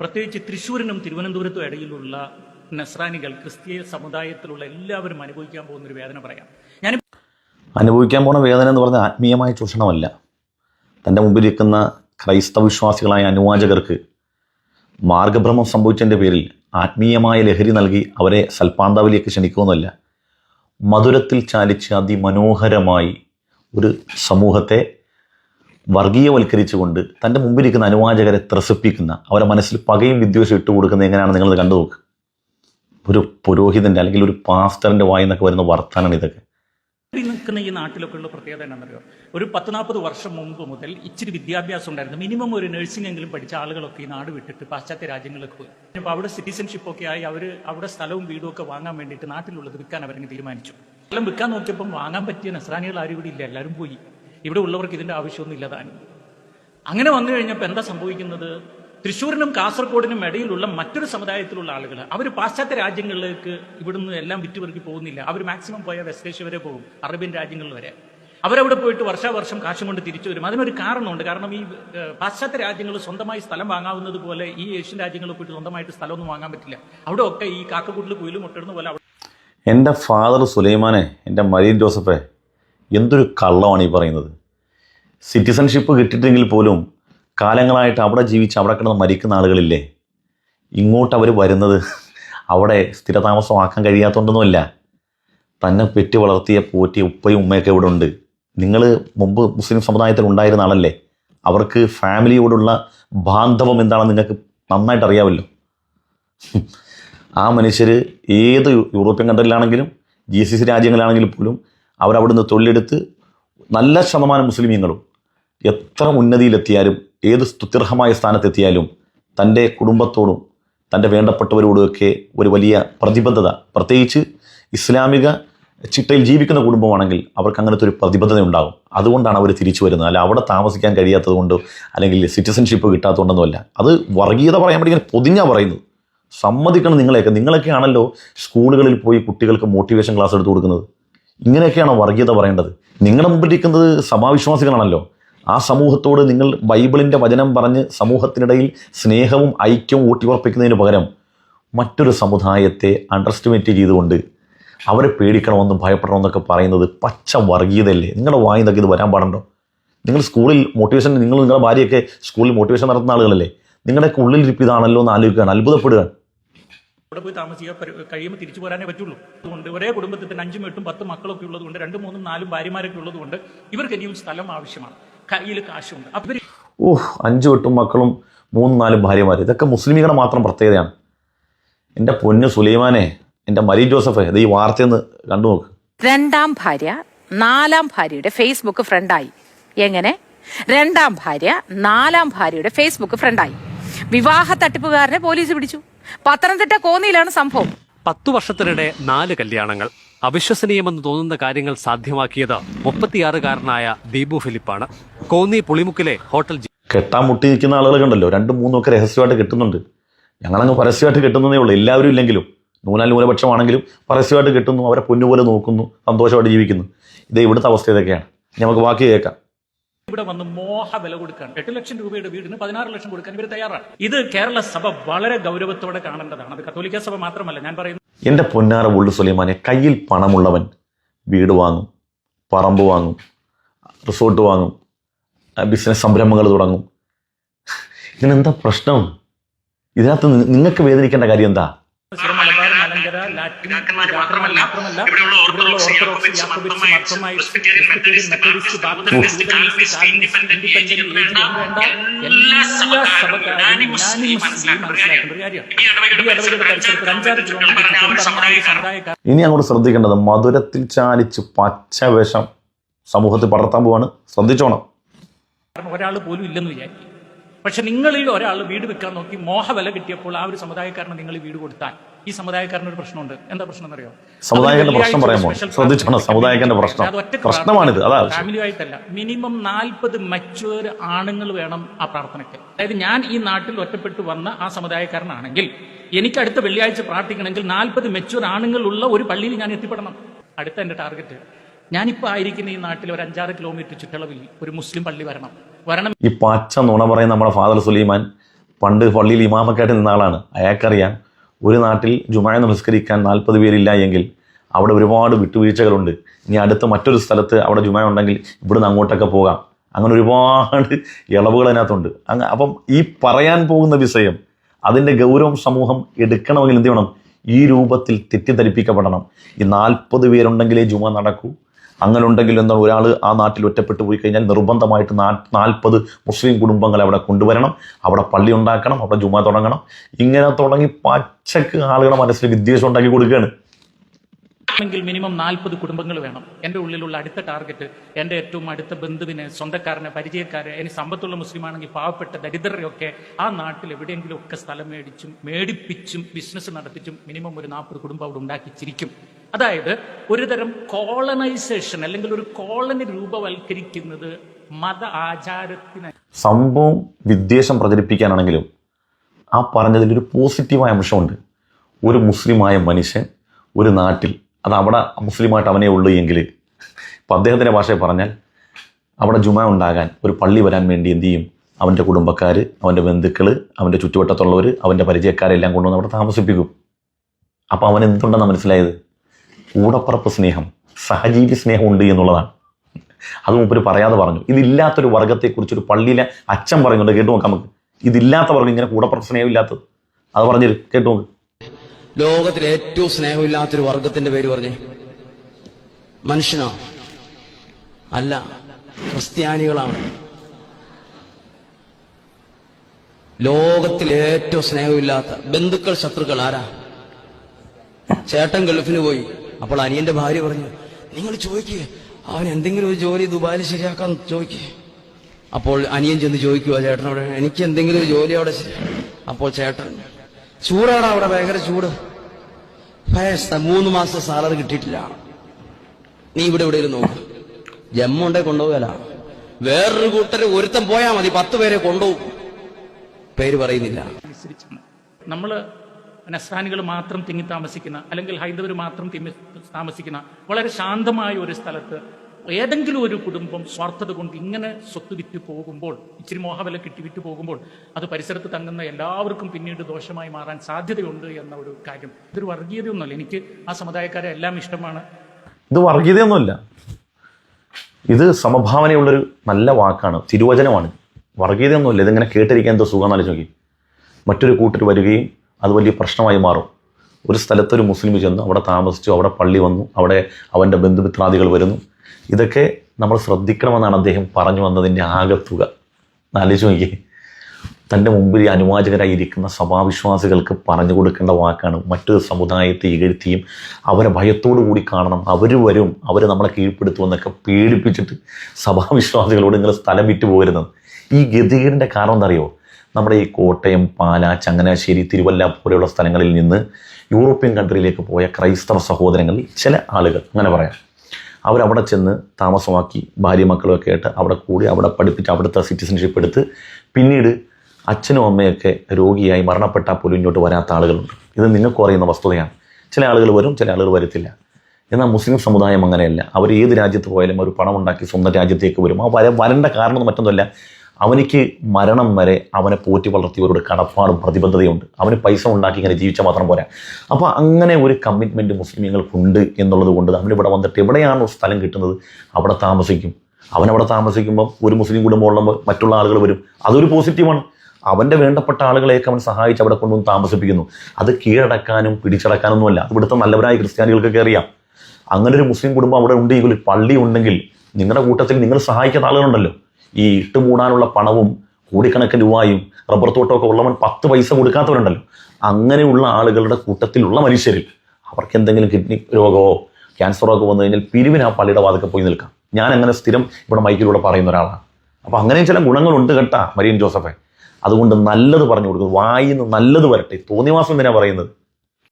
പ്രത്യേകിച്ച് തൃശ്ശൂരിനും തിരുവനന്തപുരത്തും ഇടയിലുള്ള നസ്രാനികൾ ക്രിസ്തീയ സമുദായത്തിലുള്ള എല്ലാവരും അനുഭവിക്കാൻ പോകുന്ന ഒരു വേദന പറയാം. ഞാൻ അനുഭവിക്കാൻ പോകുന്ന വേദന എന്ന് പറഞ്ഞാൽ ആത്മീയമായ ചൂഷണമല്ല. തന്റെ മുമ്പിലിരിക്കുന്ന ക്രൈസ്തവ വിശ്വാസികളായ അനുവാചകർക്ക് മാർഗഭ്രമം സംഭവിച്ചതിന്റെ പേരിൽ ആത്മീയമായ ലഹരി നൽകി അവരെ സൽപ്പാന്താവിലേക്ക് ക്ഷണിക്കുമെന്നല്ല മധുരത്തിൽ ചാലിച്ച് അതിമനോഹരമായി ഒരു സമൂഹത്തെ വർഗീയവൽക്കരിച്ചുകൊണ്ട് തന്റെ മുമ്പിലിരിക്കുന്ന അനുവാചകരെ ത്രസിപ്പിക്കുന്ന അവരെ മനസ്സിൽ പകയും വിദ്വേഷം ഇട്ട് കൊടുക്കുന്ന എങ്ങനെയാണെന്ന് നിങ്ങളത് കണ്ടു നോക്ക്? ഒരു പുരോഹിതന്റെ അല്ലെങ്കിൽ ഒരു പാസ്റ്ററിന്റെ വായിന്നൊക്കെ വരുന്ന വർത്താനാണ് ഇതൊക്കെ. നിൽക്കുന്ന ഈ നാട്ടിലൊക്കെ ഉള്ള പ്രത്യേകത എന്താണെന്നറിയോ? ഒരു പത്ത് നാൽപ്പത് വർഷം മുമ്പ് മുതൽ ഇച്ചിരി വിദ്യാഭ്യാസം ഉണ്ടായിരുന്നു. മിനിമം ഒരു നഴ്സിംഗ് എങ്കിലും പഠിച്ച ആളുകളൊക്കെ ഈ നാട് വിട്ടിട്ട് പാശ്ചാത്യ രാജ്യങ്ങളിലേക്ക് പോയി. അപ്പോൾ അവിടെ സിറ്റിസൺഷിപ്പ് ഒക്കെ ആയി അവർ അവിടെ സ്ഥലവും വീടും ഒക്കെ വാങ്ങാൻ വേണ്ടിയിട്ട് നാട്ടിലുള്ളത് വിൽക്കാൻ അവരങ്ങ് തീരുമാനിച്ചു. സ്ഥലം വിൽക്കാൻ നോക്കിയപ്പം വാങ്ങാൻ പറ്റിയ നസ്രാനികൾ ആരും ഇവിടെ ഇല്ല. എല്ലാവരും പോയി. ഇവിടെ ഉള്ളവർക്ക് ഇതിന്റെ ആവശ്യമൊന്നും ഇല്ലതാനും അങ്ങനെ വന്നു കഴിഞ്ഞപ്പോൾ എന്താ സംഭവിക്കുന്നത്? തൃശ്ശൂരിനും കാസർഗോഡിനും ഇടയിലുള്ള മറ്റൊരു സമുദായത്തിലുള്ള ആളുകൾ അവർ പാശ്ചാത്യ രാജ്യങ്ങളിലേക്ക് ഇവിടുന്ന് എല്ലാം വിറ്റുപെറുക്കി പോകുന്നില്ല. അവർ മാക്സിമം പോയ വെസ്റ്റേഷ്യ വരെ പോകും അറേബ്യൻ രാജ്യങ്ങളിൽ വരെ. അവരവിടെ പോയിട്ട് വർഷാവർഷം കാശും കൊണ്ട് തിരിച്ചു വരും. അതിനൊരു കാരണമുണ്ട്. കാരണം ഈ പാശ്ചാത്യ രാജ്യങ്ങൾ സ്വന്തമായി സ്ഥലം വാങ്ങാവുന്നത് പോലെ ഈ ഏഷ്യൻ രാജ്യങ്ങളിൽ പോയിട്ട് സ്വന്തമായിട്ട് സ്ഥലമൊന്നും വാങ്ങാൻ പറ്റില്ല. അവിടെ ഒക്കെ ഈ കാക്കക്കൂട്ടിൽ കുയിലും മുട്ടിടുന്ന പോലെ എന്റെ ഫാദർ സുലൈമാനെ എന്റെ മരീൻ ജോസഫെ എന്തൊരു കള്ളമാണ് ഈ പറയുന്നത്? സിറ്റിസൺഷിപ്പ് കിട്ടിയിട്ടെങ്കിൽ പോലും കാലങ്ങളായിട്ട് അവിടെ ജീവിച്ച് അവിടെ കിടന്ന് മരിക്കുന്ന ആളുകളില്ലേ? ഇങ്ങോട്ട് അവർ വരുന്നത് അവിടെ സ്ഥിരതാമസമാക്കാൻ കഴിയാത്തതുകൊണ്ടൊന്നുമല്ല തന്നെ പെറ്റി വളർത്തിയ പോറ്റിയ ഉപ്പയും ഉമ്മയൊക്കെ ഇവിടെ ഉണ്ട്. നിങ്ങൾ മുമ്പ് മുസ്ലിം സമുദായത്തിൽ ഉണ്ടായിരുന്ന ആളല്ലേ? അവർക്ക് ഫാമിലിയോടുള്ള ബാന്ധവം എന്താണെന്ന് നിങ്ങൾക്ക് നന്നായിട്ട് അറിയാമല്ലോ. ആ മനുഷ്യർ ഏത് യൂറോപ്യൻ കൺട്രിയിലാണെങ്കിലും ജി സി സി രാജ്യങ്ങളിലാണെങ്കിലും പോലും അവരവിടുന്ന് തൊഴിലെടുത്ത് നല്ല ശതമാനം മുസ്ലിമീങ്ങളും എത്ര ഉന്നതിയിലെത്തിയാലും ഏത് സ്തുത്യർഹമായ സ്ഥാനത്തെത്തിയാലും തന്റെ കുടുംബത്തോടും തന്റെ വേണ്ടപ്പെട്ടവരോടുമൊക്കെ ഒരു വലിയ പ്രതിബദ്ധത. പ്രത്യേകിച്ച് ഇസ്ലാമിക ചിട്ടയിൽ ജീവിക്കുന്ന കുടുംബമാണെങ്കിൽ അവർക്ക് അങ്ങനത്തെ ഒരു പ്രതിബദ്ധത ഉണ്ടാകും. അതുകൊണ്ടാണ് അവർ തിരിച്ചു വരുന്നത്. അല്ല അവിടെ താമസിക്കാൻ കഴിയാത്തത് കൊണ്ടോ അല്ലെങ്കിൽ സിറ്റിസൺഷിപ്പ് കിട്ടാത്തതുകൊണ്ടൊന്നുമല്ല അത് വർഗീയത പറയാൻ ഇങ്ങനെ പൊതിഞ്ഞാണ് പറയുന്നത്. സമ്മതിക്കണം നിങ്ങളെയൊക്കെ. നിങ്ങളൊക്കെയാണല്ലോ സ്കൂളുകളിൽ പോയി കുട്ടികൾക്ക് മോട്ടിവേഷൻ ക്ലാസ് എടുത്ത് കൊടുക്കുന്നത്. ഇങ്ങനെയൊക്കെയാണോ വർഗീയത പറയേണ്ടത്. നിങ്ങളുടെ മുമ്പിൽ മുമ്പിലിരിക്കുന്നത് സമാവിശ്വാസികളാണല്ലോ. ആ സമൂഹത്തോട് നിങ്ങൾ ബൈബിളിന്റെ വചനം പറഞ്ഞ് സമൂഹത്തിനിടയിൽ സ്നേഹവും ഐക്യവും ഊട്ടിയുറപ്പിക്കുന്നതിന് പകരം മറ്റൊരു സമുദായത്തെ അണ്ടർസ്റ്റിമേറ്റ് ചെയ്തുകൊണ്ട് അവരെ പേടിക്കണമെന്നും ഭയപ്പെടണമെന്നൊക്കെ പറയുന്നത് പച്ച വർഗീയതയല്ലേ? നിങ്ങളുടെ വായി നിന്നൊക്കെ ഇത് വരാൻ പാടുണ്ടോ? നിങ്ങൾ സ്കൂളിൽ മോട്ടിവേഷൻ നിങ്ങൾ നിങ്ങളുടെ ഭാര്യയൊക്കെ സ്കൂളിൽ മോട്ടിവേഷൻ നടത്തുന്ന ആളുകളല്ലേ? നിങ്ങളുടെയൊക്കെ ഉള്ളിലിരിപ്പ് ഇതാണല്ലോ എന്ന് ആലോചിക്കുകയാണ്. അത്ഭുതപ്പെടുകയാണ്. അവിടെ പോയി താമസിക്കാൻ കഴിയുമ്പോൾ തിരിച്ചു പോരാനേ പറ്റുള്ളൂ. അതുകൊണ്ട് ഒരേ കുടുംബത്തിൽ തന്നെ അഞ്ചും എട്ടും പത്തും മക്കളൊക്കെ ഉള്ളതുകൊണ്ട് രണ്ടും മൂന്നും നാലും ഭാര്യമാരൊക്കെ ഉള്ളതുകൊണ്ട് ഇവർക്ക് ഇനിയും സ്ഥലം ആവശ്യമാണ്. കയ്യിൽ കാശുണ്ട്. അപ്പൊ ഓഹ് അഞ്ചു എട്ടും മക്കളും മൂന്നും നാലും ഭാര്യമാർ ഇതൊക്കെ മുസ്ലിമികളുടെ മാത്രം പ്രത്യേകതയാണ്. എന്റെ പൊന്നു സുലൈമാനെ എന്റെ മരി ജോസഫ് ഇത് ഈ വാർത്തയെന്ന് കണ്ടു നോക്ക്. രണ്ടാം ഭാര്യ നാലാം ഭാര്യയുടെ ഫേസ്ബുക്ക് ഫ്രണ്ടായി എങ്ങനെ? രണ്ടാം ഭാര്യ നാലാം ഭാര്യയുടെ ഫേസ്ബുക്ക് ഫ്രണ്ടായി വിവാഹ തട്ടിപ്പുകാരനെ പോലീസ് പിടിച്ചു. പത്തനംതിട്ട കോന്നിയിലാണ് സംഭവം. പത്തു വർഷത്തിനിടെ നാല് കല്യാണങ്ങൾ. അവിശ്വസനീയമെന്ന് തോന്നുന്ന കാര്യങ്ങൾ സാധ്യമാക്കിയത് മുപ്പത്തിയാറുകാരനായ ദീപു ഫിലിപ്പാണ്. കോന്നി പുളിമുക്കിലെ ഹോട്ടൽ കെട്ടാൻ മുട്ടിയിരിക്കുന്ന ആളുകൾ കണ്ടല്ലോ. രണ്ടും മൂന്നും ഒക്കെ രഹസ്യമായിട്ട് കിട്ടുന്നുണ്ട്. ഞങ്ങളങ്ങ് പരസ്യമായിട്ട് കിട്ടുന്നതേ ഉള്ളൂ. എല്ലാവരും ഇല്ലെങ്കിലും നൂലാൽ ന്യൂനപക്ഷമാണെങ്കിലും പരസ്യമായിട്ട് കിട്ടുന്നു. അവരെ പൊന്നുപോലെ നോക്കുന്നു സന്തോഷമായിട്ട് ജീവിക്കുന്നു. ഇത് ഇവിടുത്തെ അവസ്ഥ ഇതൊക്കെയാണ്. ഇനി നമുക്ക് ബാക്കി കേൾക്കാം. ഇവിടെ വന്ന് മോഹ വില കൊടുക്കാൻ എട്ട് ലക്ഷം രൂപയുടെ വീടിന് പതിനാറ് ലക്ഷം കൊടുക്കാൻ ഇവർ തയ്യാറാണ്. ഇത് കേരള സഭ വളരെ ഗൗരവത്തോടെ കാണേണ്ടതാണ്. അത് കത്തോലിക്ക സഭ മാത്രമല്ല ഞാൻ പറയുന്നത് എന്റെ പൊന്നാറ ഉള്ളു സുലൈമാനെ കയ്യിൽ പണമുള്ളവൻ വീട് വാങ്ങും പറമ്പ് വാങ്ങും റിസോർട്ട് വാങ്ങും ബിസിനസ് സംരംഭങ്ങൾ തുടങ്ങും. ഇതിനെന്താ പ്രശ്നം? ഇതിനകത്ത് നിങ്ങൾക്ക് വേദനിക്കേണ്ട കാര്യം എന്താ? ലാറ്റിൻ മാത്രമല്ല ഇവിടെയുള്ള orthodox Jacobites methodist baptist calvinist independent വേണ്ട എല്ലാ സഭക്കാരും ഇനി അങ്ങോട്ട് ശ്രദ്ധിക്കേണ്ടത് മധുരത്തിൽ ചാലിച്ച് പച്ചവേഷം സമൂഹത്തിൽ പടർത്താൻ പോവാണ്. ശ്രദ്ധിച്ചോണം. കാരണം ഒരാൾ പോലും ഇല്ലെന്ന് വിചാരിക്കും. പക്ഷെ നിങ്ങളിൽ ഒരാൾ വീട് വെക്കാൻ നോക്കി മോഹ വില കിട്ടിയപ്പോൾ ആ ഒരു സമുദായക്കാരന് നിങ്ങൾ വീട് കൊടുത്താൽ ഈ സമുദായക്കാരന് ഒരു പ്രശ്നമുണ്ട്. എന്താ പ്രശ്നം എന്നറിയോ? ഫാമിലിയായിട്ടല്ല പ്രശ്നം? ശ്രദ്ധിച്ചോണം, പ്രശ്നം. പ്രശ്നമാണിത്, അതാ ഫാമിലി ആയിട്ടല്ല. മിനിമം നാൽപ്പത് മച്ചുവർ ആണുങ്ങൾ വേണം ആ പ്രാർത്ഥനയ്ക്ക്. അതായത് ഞാൻ ഈ നാട്ടിൽ ഒറ്റപ്പെട്ടു വന്ന ആ സമുദായക്കാരനാണെങ്കിൽ എനിക്ക് അടുത്ത വെള്ളിയാഴ്ച പ്രാർത്ഥിക്കണമെങ്കിൽ നാൽപ്പത് മെച്ചുവർ ആണുങ്ങളുള്ള ഒരു പള്ളിയിൽ ഞാൻ എത്തിപ്പെടണം. അടുത്ത എന്റെ ടാർഗറ്റ് ഞാനിപ്പോൾ ആയിരിക്കുന്ന ഈ നാട്ടിൽ ഒരു അഞ്ചാറ് കിലോമീറ്റർ ചുറ്റളവിൽ ഒരു മുസ്ലിം പള്ളി വരണം. വരണം. ഈ പച്ച നുണ പറയുന്ന നമ്മുടെ ഫാദർ സുലൈമാൻ പണ്ട് പള്ളിയിൽ ഇമാമക്കായിട്ട് നിന്ന ആളാണ്. അയാൾക്കറിയാം. ഒരു നാട്ടിൽ ജുമായ നമസ്കരിക്കാൻ നാൽപ്പത് പേരില്ല എങ്കിൽ അവിടെ ഒരുപാട് വിട്ടുവീഴ്ചകളുണ്ട്. ഇനി അടുത്ത മറ്റൊരു സ്ഥലത്ത് അവിടെ ജുമായ ഉണ്ടെങ്കിൽ ഇവിടുന്ന് അങ്ങോട്ടൊക്കെ പോകാം. അങ്ങനെ ഒരുപാട് ഇളവുകൾ അതിനകത്തുണ്ട്. അങ്ങ് അപ്പം ഈ പറയാൻ പോകുന്ന വിഷയം അതിന്റെ ഗൗരവം സമൂഹം എടുക്കണമെങ്കിൽ എന്ത് ചെയ്യണം? ഈ രൂപത്തിൽ തെറ്റിദ്ധരിപ്പിക്കപ്പെടണം. ഈ നാൽപ്പത് പേരുണ്ടെങ്കിലേ ജുമ നടക്കൂ. അങ്ങനെ ഉണ്ടെങ്കിൽ എന്താണ്? ഒരാൾ ആ നാട്ടിൽ ഒറ്റപ്പെട്ടു പോയി കഴിഞ്ഞാൽ നിർബന്ധമായിട്ട് നാൽപ്പത് മുസ്ലിം കുടുംബങ്ങളെ അവിടെ കൊണ്ടുവരണം. അവിടെ പള്ളി ഉണ്ടാക്കണം അവിടെ ജുമാ തുടങ്ങണം. ഇങ്ങനെ തുടങ്ങി പച്ചക്ക് ആളുകളെ മനസ്സിൽ വിദ്വേഷം ഉണ്ടാക്കി കൊടുക്കുകയാണ്. ിൽ മിനിമം നാൽപ്പത് കുടുംബങ്ങൾ വേണം. എന്റെ ഉള്ളിലുള്ള അടുത്ത ടാർഗറ്റ് എന്റെ ഏറ്റവും അടുത്ത ബന്ധുവിനെ സ്വന്തക്കാരനെ പരിചയക്കാരെ ഇനി സമ്പത്തുള്ള മുസ്ലിമാണെങ്കിൽ പാവപ്പെട്ട ദരിദ്രരെയൊക്കെ ആ നാട്ടിൽ എവിടെയെങ്കിലും ഒക്കെ സ്ഥലം മേടിച്ചും മേടിപ്പിച്ചും ബിസിനസ് നടത്തിച്ചും മിനിമം ഒരു നാൽപ്പത് കുടുംബം അവിടെ ഉണ്ടാക്കിച്ചിരിക്കും അതായത് ഒരുതരം കോളനൈസേഷൻ അല്ലെങ്കിൽ ഒരു കോളനി രൂപവൽക്കരിക്കുന്നത് മത ആചാരത്തിന് സംഭവം വിദ്വേഷം പ്രചരിപ്പിക്കാനാണെങ്കിലും ആ പറഞ്ഞതിൽ ഒരു പോസിറ്റീവായ അംശമുണ്ട്. ഒരു മുസ്ലിമായ മനുഷ്യൻ ഒരു നാട്ടിൽ അത് അവിടെ മുസ്ലിമായിട്ട് അവനെ ഉള്ളൂ എങ്കിൽ ഇപ്പം അദ്ദേഹത്തിന്റെ ഭാഷയിൽ പറഞ്ഞാൽ അവിടെ ജുമ ഉണ്ടാകാൻ ഒരു പള്ളി വരാൻ വേണ്ടി എന്ത് ചെയ്യും? അവന്റെ കുടുംബക്കാർ അവന്റെ ബന്ധുക്കൾ അവന്റെ ചുറ്റുവട്ടത്തുള്ളവർ അവന്റെ പരിചയക്കാരെല്ലാം കൊണ്ടുവന്ന് അവിടെ താമസിപ്പിക്കും. അപ്പോൾ അവൻ എന്തുണ്ടെന്നാണ് മനസ്സിലായത്? കൂടപ്പറപ്പ് സ്നേഹം സഹജീവി സ്നേഹമുണ്ട് എന്നുള്ളതാണ്. അത് മുമ്പ് പറയാതെ പറഞ്ഞു. ഇതില്ലാത്തൊരു വർഗത്തെക്കുറിച്ച് ഒരു പള്ളിയിലെ അച്ഛൻ പറയുന്നുണ്ട് കേട്ടു നോക്കാം നമുക്ക്. ഇതില്ലാത്ത വർഗം ഇങ്ങനെ കൂടപ്പറപ്പ് സ്നേഹം ഇല്ലാത്തത് അത് പറഞ്ഞു കേട്ടു നോക്ക്. ലോകത്തിലെ ഏറ്റവും സ്നേഹമില്ലാത്തൊരു വർഗത്തിന്റെ പേര് പറഞ്ഞേ. മനുഷ്യനോ? അല്ല ക്രിസ്ത്യാനികളാണ്. ലോകത്തിൽ ഏറ്റവും സ്നേഹമില്ലാത്ത ബന്ധുക്കൾ ശത്രുക്കൾ ആരാ? ചേട്ടൻ ഗൾഫിന് പോയി. അപ്പോൾ അനിയന്റെ ഭാര്യ പറഞ്ഞു നിങ്ങൾ ചോദിക്കുക അവൻ എന്തെങ്കിലും ഒരു ജോലി ദുബായിൽ ശരിയാക്കാൻ ചോദിക്കുക അപ്പോൾ അനിയൻ ചെന്ന് ചോദിക്കുക ചേട്ടനോട് എനിക്ക് എന്തെങ്കിലും ഒരു ജോലി അവിടെ അപ്പോൾ ചേട്ടൻ ചൂടാണ് അവിടെ ഭയങ്കര ചൂട്. മൂന്ന് മാസം സാലറി കിട്ടിയിട്ടില്ല. നീ ഇവിടെ ഇവിടെ നോക്ക്. നോക്ക് ജമ്മുണ്ടേ കൊണ്ടുപോകല. വേറൊരു കൂട്ടര് ഒരുത്തം പോയാൽ മതി പത്ത് പേരെ കൊണ്ടുപോകും. പേര് പറയുന്നില്ല. നമ്മൾ നസ്രാനികൾ മാത്രം തിങ്ങി താമസിക്കുന്ന അല്ലെങ്കിൽ ഹൈന്ദവർ മാത്രം തിങ്ങി താമസിക്കുന്ന വളരെ ശാന്തമായ ഒരു സ്ഥലത്ത് ഏതെങ്കിലും ഒരു കുടുംബം സ്വാർത്ഥത കൊണ്ട് ഇങ്ങനെ സ്വത്ത് വിറ്റ് പോകുമ്പോൾ ഇച്ചിരി മോഹവില കിട്ടി വിറ്റ് പോകുമ്പോൾ അത് പരിസരത്ത് തങ്ങുന്ന എല്ലാവർക്കും പിന്നീട് ദോഷമായി മാറാൻ സാധ്യതയുണ്ട് എന്ന ഒരു കാര്യം. ഇതൊരു വർഗീയതയൊന്നുമല്ല. എനിക്ക് ആ സമുദായക്കാരെ എല്ലാം ഇഷ്ടമാണ്. ഇത് വർഗീയതയൊന്നുമല്ല. ഇത് സമഭാവനയുള്ളൊരു നല്ല വാക്കാണ്. തിരുവചനമാണ്. വർഗീയതയൊന്നുമില്ല. ഇതിങ്ങനെ കേട്ടിരിക്കാൻ എന്തോ സുഖം എന്നാലും നോക്കി. മറ്റൊരു കൂട്ടർ വരികയും അത് വലിയ പ്രശ്നമായി മാറും. ഒരു സ്ഥലത്തൊരു മുസ്ലിം ചെന്നു അവിടെ താമസിച്ചു അവിടെ പള്ളി വന്നു അവിടെ അവന്റെ ബന്ധുമിത്രാദികൾ വരുന്നു. ഇതൊക്കെ നമ്മൾ ശ്രദ്ധിക്കണമെന്നാണ് അദ്ദേഹം പറഞ്ഞു വന്നതിന്റെ ആകത്തുക ആലോചിച്ച് നോക്കി തന്റെ മുമ്പിൽ ഈ അനുവാചകരായി ഇരിക്കുന്ന സഭാവിശ്വാസികൾക്ക് പറഞ്ഞു കൊടുക്കേണ്ട വാക്കാണ് മറ്റു സമുദായത്തെ ഇകഴ്ത്തിയും അവരെ ഭയത്തോടു കൂടി കാണണം. അവർ വരും അവർ നമ്മളെ കീഴ്പ്പെടുത്തുമെന്നൊക്കെ പേടിപ്പിച്ചിട്ട് സഭാവിശ്വാസികളോട് നിങ്ങൾ സ്ഥലം വിറ്റ് പോകരുതെന്ന്. ഈ ഗതികേടിന്റെ കാരണം എന്താ അറിയോ നമ്മുടെ ഈ കോട്ടയം പാല ചങ്ങനാശ്ശേരി തിരുവല്ല പോലെയുള്ള സ്ഥലങ്ങളിൽ നിന്ന് യൂറോപ്യൻ കൺട്രിയിലേക്ക് പോയ ക്രൈസ്തവ സഹോദരങ്ങളിൽ ചില ആളുകൾ അങ്ങനെ പറയാം. അവരവിടെ ചെന്ന് താമസമാക്കി ഭാര്യ മക്കളുമൊക്കെ ആയിട്ട് അവിടെ കൂടി അവിടെ പഠിപ്പിച്ച് അവിടുത്തെ സിറ്റിസൺഷിപ്പ് എടുത്ത് പിന്നീട് അച്ഛനും അമ്മയൊക്കെ രോഗിയായി മരണപ്പെട്ടാൽ പോലും ഇങ്ങോട്ട് വരാത്ത ആളുകളുണ്ട്. ഇത് നിങ്ങൾക്ക് അറിയുന്ന വസ്തുതയാണ്. ചില ആളുകൾ വരും ചില ആളുകൾ വരത്തില്ല. എന്നാൽ മുസ്ലിം സമുദായം അങ്ങനെയല്ല. അവർ ഏത് രാജ്യത്ത് പോയാലും അവർ പണമുണ്ടാക്കി സ്വന്തം രാജ്യത്തേക്ക് വരും. ആ വര വരേണ്ട കാരണം മറ്റൊന്നുമല്ല. അവനിക്ക് മരണം വരെ അവനെ പോറ്റി വളർത്തിയവരോട് കടപ്പാടും പ്രതിബദ്ധതയുണ്ട്. അവന് പൈസ ഉണ്ടാക്കി ഇങ്ങനെ ജീവിച്ചാൽ മാത്രം പോരാ. അപ്പോൾ അങ്ങനെ ഒരു കമ്മിറ്റ്മെന്റ് മുസ്ലിമുകൾക്കുണ്ട് എന്നുള്ളത് കൊണ്ട് അവനിവിടെ വന്നിട്ട് എവിടെയാണോ സ്ഥലം കിട്ടുന്നത്? അവിടെ താമസിക്കും. അവനവിടെ താമസിക്കുമ്പോൾ ഒരു മുസ്ലിം കുടുംബമുള്ള മറ്റുള്ള ആളുകൾ വരും. അതൊരു പോസിറ്റീവാണ് അവന്റെ വേണ്ടപ്പെട്ട ആളുകളെയൊക്കെ അവൻ സഹായിച്ച് അവിടെ കൊണ്ടുവന്ന് താമസിപ്പിക്കുന്നു. അത് കീഴടക്കാനും പിടിച്ചടക്കാനൊന്നുമല്ല അത് ഇവിടുത്തെ നല്ലവരായ ക്രിസ്ത്യാനികൾക്കൊക്കെ അറിയാം. അങ്ങനെ ഒരു മുസ്ലിം കുടുംബം അവിടെ ഉണ്ടെങ്കിൽ പള്ളി ഉണ്ടെങ്കിൽ നിങ്ങളുടെ കൂട്ടത്തിൽ നിങ്ങൾ സഹായിക്കുന്ന ആളുകളുണ്ടല്ലോ. ഈ ഇട്ട് മൂടാനുള്ള പണവും കോടിക്കണക്കിന് രൂപയും റബ്ബർ തോട്ടമൊക്കെ ഉള്ളവൻ പത്ത് പൈസ കൊടുക്കാത്തവരുണ്ടല്ലോ. അങ്ങനെയുള്ള ആളുകളുടെ കൂട്ടത്തിലുള്ള മനുഷ്യരിൽ അവർക്ക് എന്തെങ്കിലും കിഡ്നി രോഗമോ ക്യാൻസറോ ഒക്കെ വന്നു കഴിഞ്ഞാൽ പിരിവിന് ആ പള്ളിയുടെ വാതൊക്കെ പോയി നിൽക്കാം. ഞാൻ അങ്ങനെ സ്ഥിരം ഇവിടെ മൈക്കിലൂടെ പറയുന്ന ഒരാളാണ്. അപ്പോൾ അങ്ങനെ ചില ഗുണങ്ങളുണ്ട് കേട്ടാ മരിയൻ ജോസഫെ. അതുകൊണ്ട് നല്ലത് പറഞ്ഞു കൊടുക്കുന്നു. വായിന്ന് നല്ലത് വരട്ടെ. തോന്നിവാസം എന്തിനാ പറയുന്നത്?